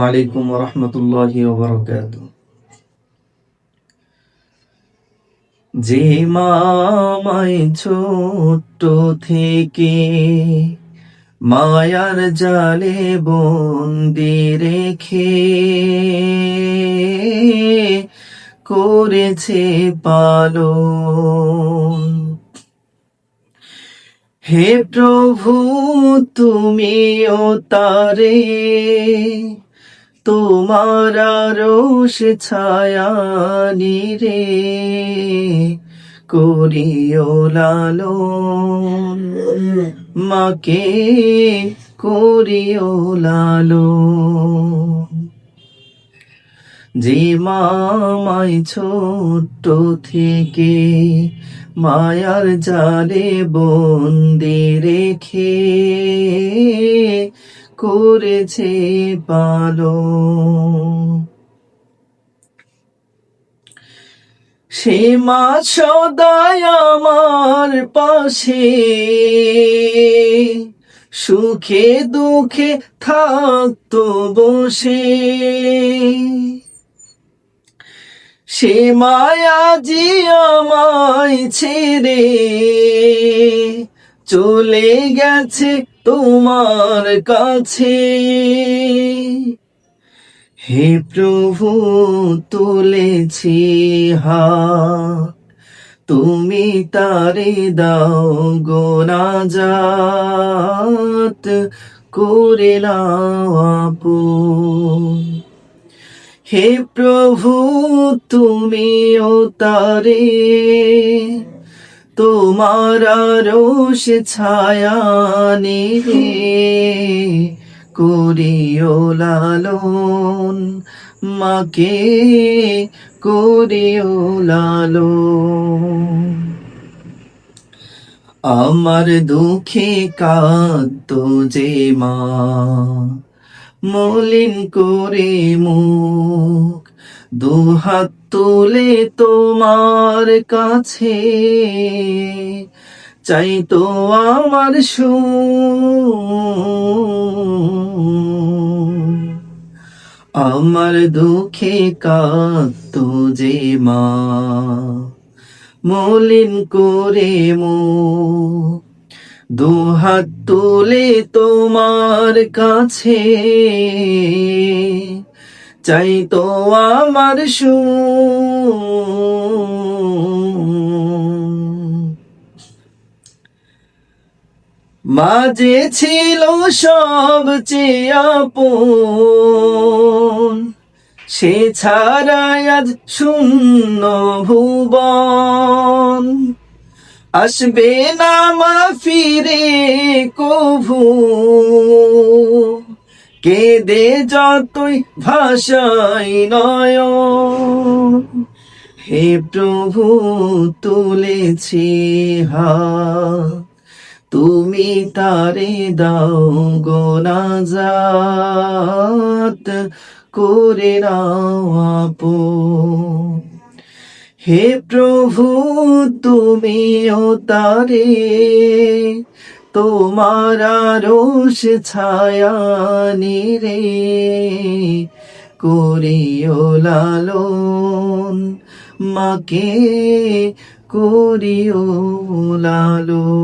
আলাইকুম রহমতুল্লাহি ওবরাকাত যে থেকে মায়ার জালে বন্দি রেখে করেছে পালন হে প্রভু তুমিও তারে তোমার রোষ ছায়া নিরে করিও লালন। মাকে করিও লালন। যে মামাই ছোট্ট থেকে মায়ার জালে বন্দি রেখে করেছে পালো সে মা সদায় আমার পাশে, সুখে দুঃখে থাকতো বসে। সে মায়াজি আমায় ছেড়ে চলে গেছে তোমার কাছে। হে প্রভু, তুলেছি হা তুমি তারে দাও গোনাজাত করে নাও আপন। হে প্রভু, তুমি ও তারে, তোমার রোষ ছায়া নিরে করিও লালন, মাকে করিও লালন। আমার দুঃখে কাঁদত যে মা মলিন করে মুখ দুহাত তুলে তোমার কাছে। চাই তো আমার সু আমার দুঃখে কাঁদত যে মা, মলিন করে মুখ দুহাত তুলে তোমার কাছে। চাই তো আমার সু মাঝে ছিল সবচেয়ে আপন, সে ছাড়াই আজ শূন্য ভুবন। আসবে না মা ফিরে কভু। কেদে যতই ভাষাই নয় হে প্রভু তুলেছি হা তুমি তারে দাও গোনাজাত করে নাও আপন। হে প্রভু তুমি তারে তোমার রোষ ছায়া নিরে করিও লালন মাকে করিও লালন।